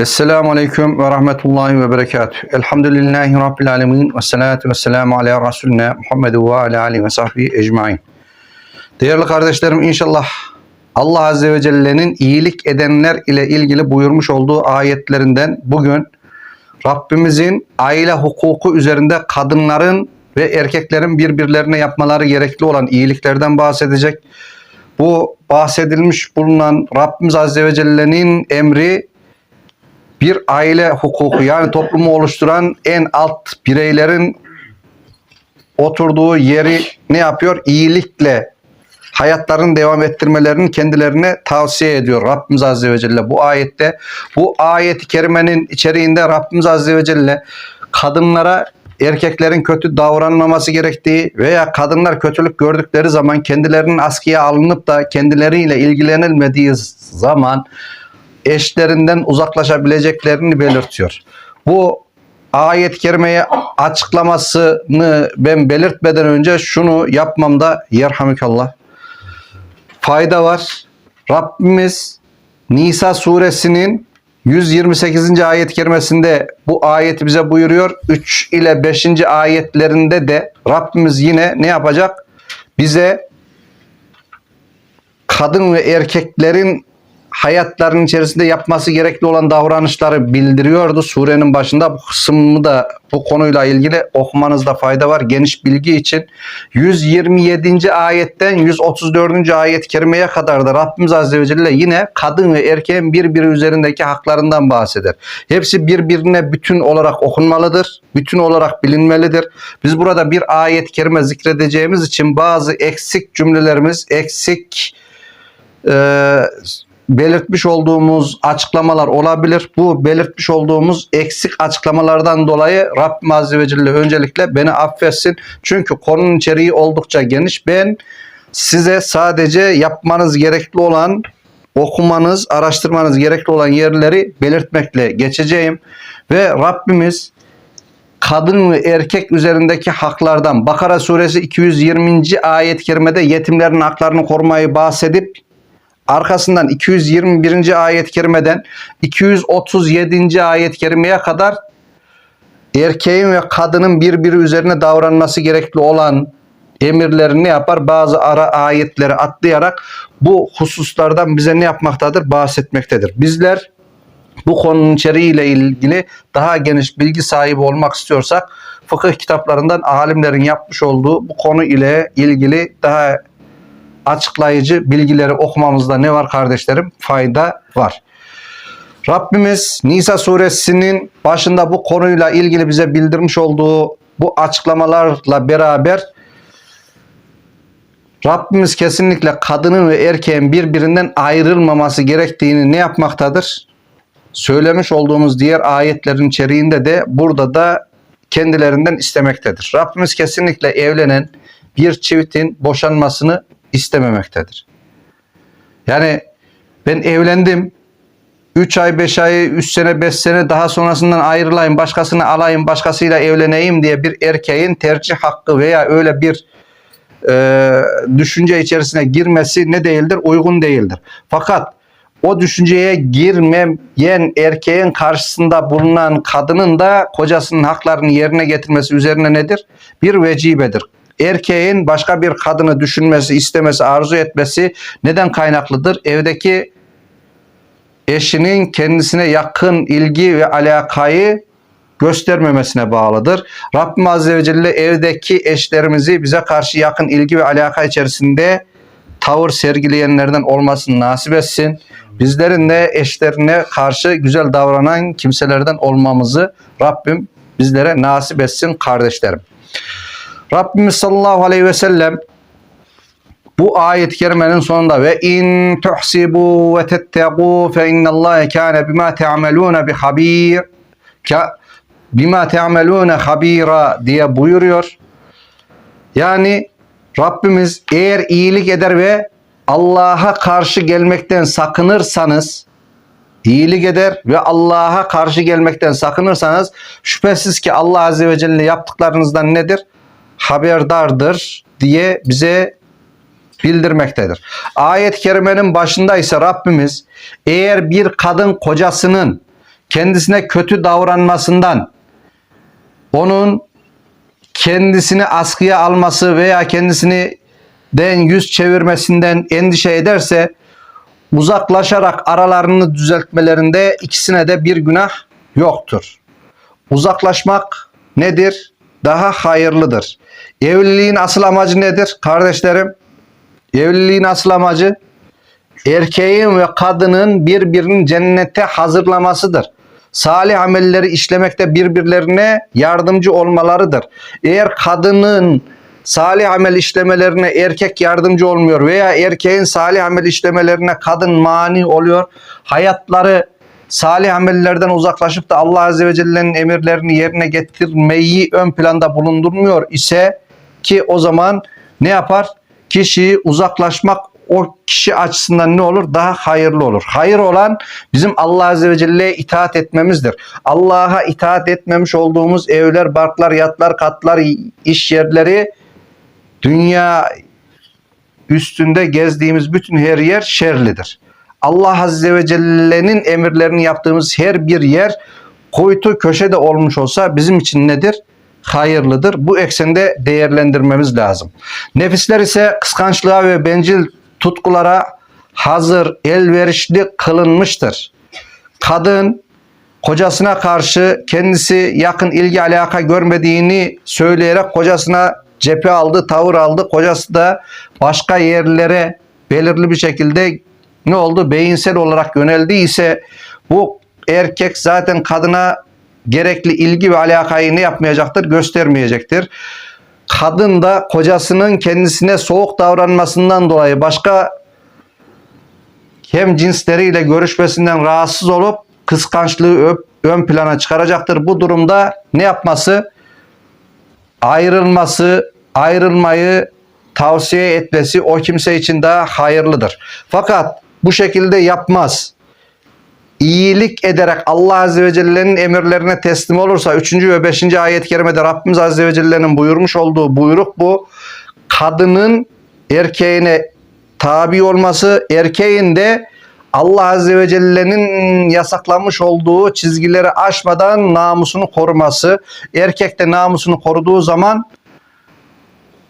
Esselamu Aleyküm ve Rahmetullahi ve Berekatuhu. Elhamdülillahi Rabbil Alemin ve salatu ve selamu ala Resulina Muhammed ve ala alihi ve sahbihi ecmain. Değerli kardeşlerim inşallah Allah Azze ve Celle'nin iyilik edenler ile ilgili buyurmuş olduğu ayetlerinden bugün Rabbimizin aile hukuku üzerinde kadınların ve erkeklerin birbirlerine yapmaları gerekli olan iyiliklerden bahsedecek. Bu bahsedilmiş bulunan Rabbimiz Azze ve Celle'nin emri bir aile hukuku yani toplumu oluşturan en alt bireylerin oturduğu yeri ne yapıyor? İyilikle hayatlarını devam ettirmelerini kendilerine tavsiye ediyor Rabbimiz Azze ve Celle bu ayette. Bu ayet-i kerimenin içeriğinde Rabbimiz Azze ve Celle kadınlara erkeklerin kötü davranmaması gerektiği veya kadınlar kötülük gördükleri zaman kendilerinin askıya alınıp da kendileriyle ilgilenilmediği zaman eşlerinden uzaklaşabileceklerini belirtiyor. Bu ayet-i kerimeye açıklamasını ben belirtmeden önce şunu yapmamda yerhamikallah fayda var. Rabbimiz Nisa suresinin 128. ayet-i kerimesinde bu ayeti bize buyuruyor. 3 ile 5. ayetlerinde de Rabbimiz yine ne yapacak? Bize kadın ve erkeklerin hayatlarının içerisinde yapması gerekli olan davranışları bildiriyordu. Surenin başında bu kısmını da bu konuyla ilgili okumanızda fayda var. Geniş bilgi için 127. ayetten 134. ayet kerimeye kadar da Rabbimiz Azze ve Celle yine kadın ve erkeğin birbiri üzerindeki haklarından bahseder. Hepsi birbirine bütün olarak okunmalıdır. Bütün olarak bilinmelidir. Biz burada bir ayet kerime zikredeceğimiz için bazı eksik cümlelerimiz, eksik e, belirtmiş olduğumuz açıklamalar olabilir. Bu belirtmiş olduğumuz eksik açıklamalardan dolayı Rabbim Azze ve Celle öncelikle beni affetsin. Çünkü konunun içeriği oldukça geniş. Ben size sadece yapmanız gerekli olan okumanız, araştırmanız gerekli olan yerleri belirtmekle geçeceğim. Ve Rabbimiz kadın ve erkek üzerindeki haklardan Bakara suresi 220. ayet-i kerimede yetimlerin haklarını korumayı bahsedip arkasından 221. ayet-i kerimeden 237. ayet-i kerimeye kadar erkeğin ve kadının birbiri üzerine davranması gerekli olan emirlerini yapar? Bazı ara ayetleri atlayarak bu hususlardan bize ne yapmaktadır? Bahsetmektedir. Bizler bu konunun içeriğiyle ilgili daha geniş bilgi sahibi olmak istiyorsak fıkıh kitaplarından alimlerin yapmış olduğu bu konu ile ilgili daha açıklayıcı bilgileri okumamızda ne var kardeşlerim? Fayda var. Rabbimiz Nisa suresinin başında bu konuyla ilgili bize bildirmiş olduğu bu açıklamalarla beraber Rabbimiz kesinlikle kadının ve erkeğin birbirinden ayrılmaması gerektiğini ne yapmaktadır? Söylemiş olduğumuz diğer ayetlerin içeriğinde de burada da kendilerinden istemektedir. Rabbimiz kesinlikle evlenen bir çiftin boşanmasını istememektedir. Yani ben evlendim. 3 ay, 5 ay, 3 sene, 5 sene daha sonrasından ayrılayım, başkasını alayım, başkasıyla evleneyim diye bir erkeğin tercih hakkı veya öyle bir e, düşünce içerisine girmesi ne değildir? Uygun değildir. Fakat o düşünceye girmeyen erkeğin karşısında bulunan kadının da kocasının haklarını yerine getirmesi üzerine nedir? Bir vecibedir erkeğin başka bir kadını düşünmesi, istemesi, arzu etmesi neden kaynaklıdır? Evdeki eşinin kendisine yakın ilgi ve alakayı göstermemesine bağlıdır. Rabbim Azze ve Celle evdeki eşlerimizi bize karşı yakın ilgi ve alaka içerisinde tavır sergileyenlerden olmasını nasip etsin. Bizlerin de eşlerine karşı güzel davranan kimselerden olmamızı Rabbim bizlere nasip etsin kardeşlerim. Rabbimiz sallallahu aleyhi ve sellem bu ayet-i kerimenin sonunda ve in tuhsibu ve tettegû fe innallâhe kâne bimâ te'amelûne bi habîr bimâ te'amelûne habîra diye buyuruyor. Yani Rabbimiz eğer iyilik eder ve Allah'a karşı gelmekten sakınırsanız iyilik eder ve Allah'a karşı gelmekten sakınırsanız şüphesiz ki Allah Azze ve Celle yaptıklarınızdan nedir? Haberdardır diye bize bildirmektedir. Ayet-i kerimenin başında ise Rabbimiz eğer bir kadın kocasının kendisine kötü davranmasından, onun kendisini askıya alması veya kendisini den yüz çevirmesinden endişe ederse uzaklaşarak aralarını düzeltmelerinde ikisine de bir günah yoktur. Uzaklaşmak nedir? Daha hayırlıdır. Evliliğin asıl amacı nedir? Kardeşlerim, evliliğin asıl amacı erkeğin ve kadının birbirini cennete hazırlamasıdır. Salih amelleri işlemekte birbirlerine yardımcı olmalarıdır. Eğer kadının salih amel işlemelerine erkek yardımcı olmuyor veya erkeğin salih amel işlemelerine kadın mani oluyor, hayatları salih amellerden uzaklaşıp da Allah Azze ve Celle'nin emirlerini yerine getirmeyi ön planda bulundurmuyor ise ki o zaman ne yapar? Kişi uzaklaşmak o kişi açısından ne olur? Daha hayırlı olur. Hayır olan bizim Allah Azze ve Celle'ye itaat etmemizdir. Allah'a itaat etmemiş olduğumuz evler, barklar, yatlar, katlar, iş yerleri, dünya üstünde gezdiğimiz bütün her yer şerlidir. Allah Azze ve Celle'nin emirlerini yaptığımız her bir yer kuytu köşede olmuş olsa bizim için nedir? Hayırlıdır. Bu eksende değerlendirmemiz lazım. Nefisler ise kıskançlığa ve bencil tutkulara hazır, elverişli kılınmıştır. Kadın kocasına karşı kendisi yakın ilgi alaka görmediğini söyleyerek kocasına cephe aldı, tavır aldı. Kocası da başka yerlere belirli bir şekilde ne oldu? Beyinsel olarak yöneldiyse bu erkek zaten kadına gerekli ilgi ve alakayı ne yapmayacaktır? Göstermeyecektir. Kadın da kocasının kendisine soğuk davranmasından dolayı başka hem cinsleriyle görüşmesinden rahatsız olup kıskançlığı öp, ön plana çıkaracaktır. Bu durumda ne yapması? Ayrılması, ayrılmayı tavsiye etmesi o kimse için daha hayırlıdır. Fakat bu şekilde yapmaz. İyilik ederek Allah Azze ve Celle'nin emirlerine teslim olursa 3. ve 5. ayet-i kerimede Rabbimiz Azze ve Celle'nin buyurmuş olduğu buyruk bu. Kadının erkeğine tabi olması, erkeğin de Allah Azze ve Celle'nin yasaklamış olduğu çizgileri aşmadan namusunu koruması. Erkek de namusunu koruduğu zaman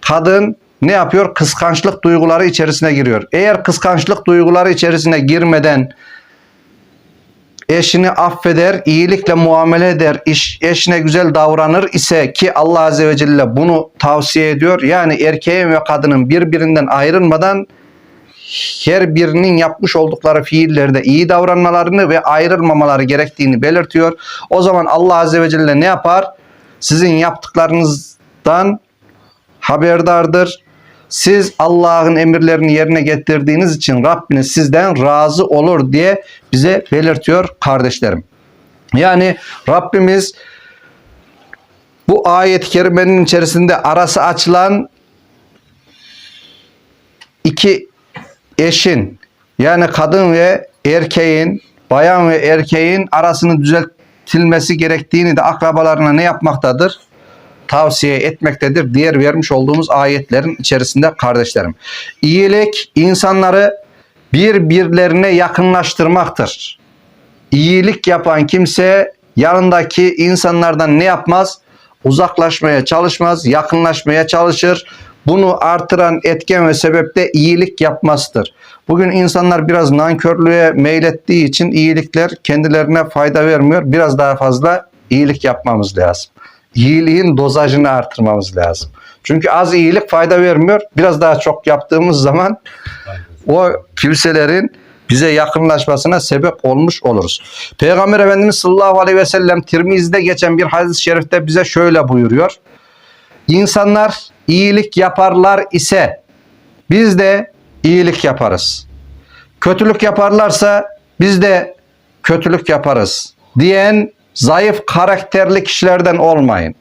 kadın ne yapıyor? Kıskançlık duyguları içerisine giriyor. Eğer kıskançlık duyguları içerisine girmeden eşini affeder, iyilikle muamele eder, iş, eşine güzel davranır ise ki Allah Azze ve Celle bunu tavsiye ediyor. Yani erkeğin ve kadının birbirinden ayrılmadan her birinin yapmış oldukları fiillerde iyi davranmalarını ve ayrılmamaları gerektiğini belirtiyor. O zaman Allah Azze ve Celle ne yapar? Sizin yaptıklarınızdan haberdardır. Siz Allah'ın emirlerini yerine getirdiğiniz için Rabbiniz sizden razı olur diye bize belirtiyor kardeşlerim. Yani Rabbimiz bu ayet-i kerimenin içerisinde arası açılan iki eşin yani kadın ve erkeğin, bayan ve erkeğin arasını düzeltilmesi gerektiğini de akrabalarına ne yapmaktadır? Tavsiye etmektedir. Diğer vermiş olduğumuz ayetlerin içerisinde kardeşlerim. İyilik insanları birbirlerine yakınlaştırmaktır. İyilik yapan kimse yanındaki insanlardan ne yapmaz? Uzaklaşmaya çalışmaz, yakınlaşmaya çalışır. Bunu artıran etken ve sebep de iyilik yapmasıdır. Bugün insanlar biraz nankörlüğe meylettiği için iyilikler kendilerine fayda vermiyor. Biraz daha fazla iyilik yapmamız lazım iyiliğin dozajını artırmamız lazım. Çünkü az iyilik fayda vermiyor. Biraz daha çok yaptığımız zaman o kimselerin bize yakınlaşmasına sebep olmuş oluruz. Peygamber Efendimiz sallallahu aleyhi ve sellem Tirmizi'de geçen bir hadis-i şerifte bize şöyle buyuruyor. İnsanlar iyilik yaparlar ise biz de iyilik yaparız. Kötülük yaparlarsa biz de kötülük yaparız diyen zayıf karakterli kişilerden olmayın.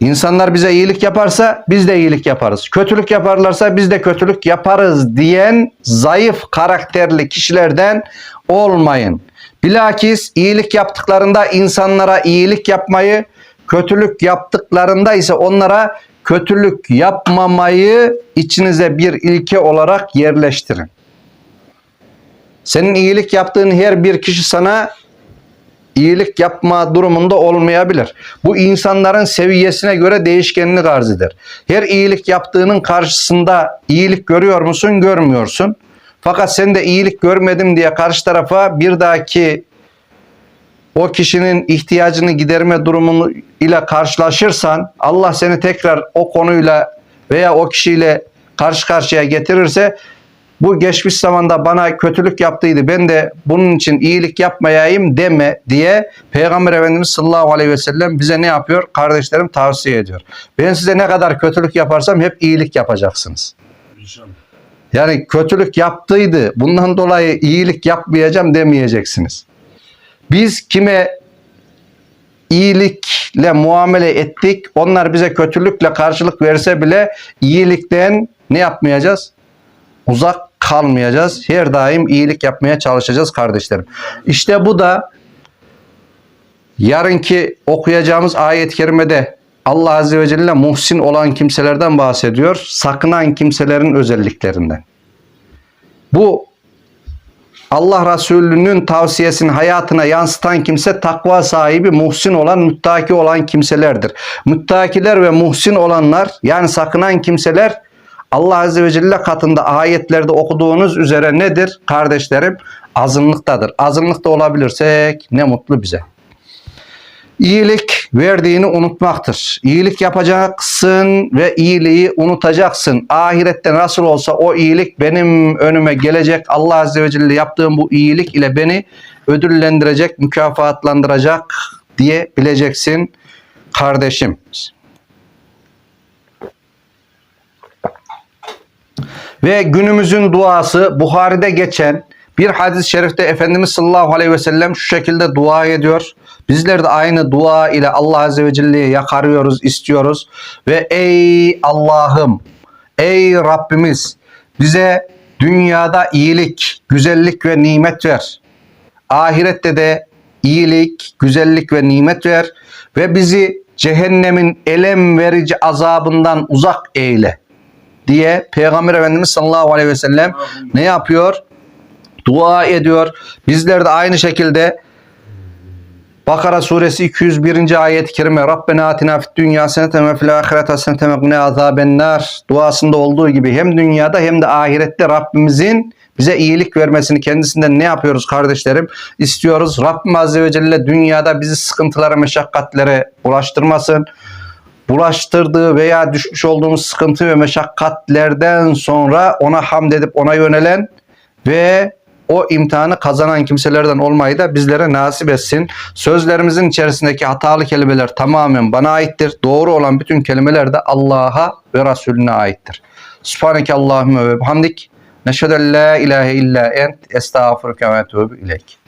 İnsanlar bize iyilik yaparsa biz de iyilik yaparız. Kötülük yaparlarsa biz de kötülük yaparız diyen zayıf karakterli kişilerden olmayın. Bilakis iyilik yaptıklarında insanlara iyilik yapmayı, kötülük yaptıklarında ise onlara kötülük yapmamayı içinize bir ilke olarak yerleştirin. Senin iyilik yaptığın her bir kişi sana iyilik yapma durumunda olmayabilir. Bu insanların seviyesine göre değişkenlik arz eder. Her iyilik yaptığının karşısında iyilik görüyor musun? Görmüyorsun. Fakat sen de iyilik görmedim diye karşı tarafa bir dahaki o kişinin ihtiyacını giderme durumu ile karşılaşırsan Allah seni tekrar o konuyla veya o kişiyle karşı karşıya getirirse bu geçmiş zamanda bana kötülük yaptıydı ben de bunun için iyilik yapmayayım deme diye Peygamber Efendimiz sallallahu aleyhi ve sellem bize ne yapıyor? Kardeşlerim tavsiye ediyor. Ben size ne kadar kötülük yaparsam hep iyilik yapacaksınız. Yani kötülük yaptıydı. Bundan dolayı iyilik yapmayacağım demeyeceksiniz. Biz kime iyilikle muamele ettik, onlar bize kötülükle karşılık verse bile iyilikten ne yapmayacağız? Uzak kalmayacağız. Her daim iyilik yapmaya çalışacağız kardeşlerim. İşte bu da yarınki okuyacağımız ayet-i kerimede Allah Azze ve Celle muhsin olan kimselerden bahsediyor. Sakınan kimselerin özelliklerinden. Bu Allah Resulü'nün tavsiyesini hayatına yansıtan kimse takva sahibi, muhsin olan, muttaki olan kimselerdir. Muttakiler ve muhsin olanlar yani sakınan kimseler Allah Azze ve Celle katında ayetlerde okuduğunuz üzere nedir kardeşlerim? Azınlıktadır. Azınlıkta olabilirsek ne mutlu bize. İyilik verdiğini unutmaktır. İyilik yapacaksın ve iyiliği unutacaksın. Ahirette nasıl olsa o iyilik benim önüme gelecek. Allah Azze ve Celle yaptığım bu iyilik ile beni ödüllendirecek, mükafatlandıracak diye bileceksin kardeşim. Ve günümüzün duası Buhari'de geçen bir hadis-i şerifte Efendimiz sallallahu aleyhi ve sellem şu şekilde dua ediyor. Bizler de aynı dua ile Allah azze ve celle'ye yakarıyoruz, istiyoruz. Ve ey Allah'ım, ey Rabbimiz bize dünyada iyilik, güzellik ve nimet ver. Ahirette de iyilik, güzellik ve nimet ver ve bizi cehennemin elem verici azabından uzak eyle diye Peygamber Efendimiz sallallahu aleyhi ve sellem ne yapıyor? Dua ediyor. Bizler de aynı şekilde Bakara suresi 201. ayet-i kerime Rabbena atina fid dünya haseneten ve fil ahireti haseneten ve qina azabennar duasında olduğu gibi hem dünyada hem de ahirette Rabbimizin bize iyilik vermesini kendisinden ne yapıyoruz kardeşlerim? İstiyoruz. Rabbim Azze ve Celle dünyada bizi sıkıntılara, meşakkatlere ulaştırmasın bulaştırdığı veya düşmüş olduğumuz sıkıntı ve meşakkatlerden sonra ona hamd edip ona yönelen ve o imtihanı kazanan kimselerden olmayı da bizlere nasip etsin. Sözlerimizin içerisindeki hatalı kelimeler tamamen bana aittir. Doğru olan bütün kelimeler de Allah'a ve Resulüne aittir. Subhaneke Allahümme ve hamdik. Neşhedü en la ilahe illa ent. Estağfurüke ve etûbü ileyk.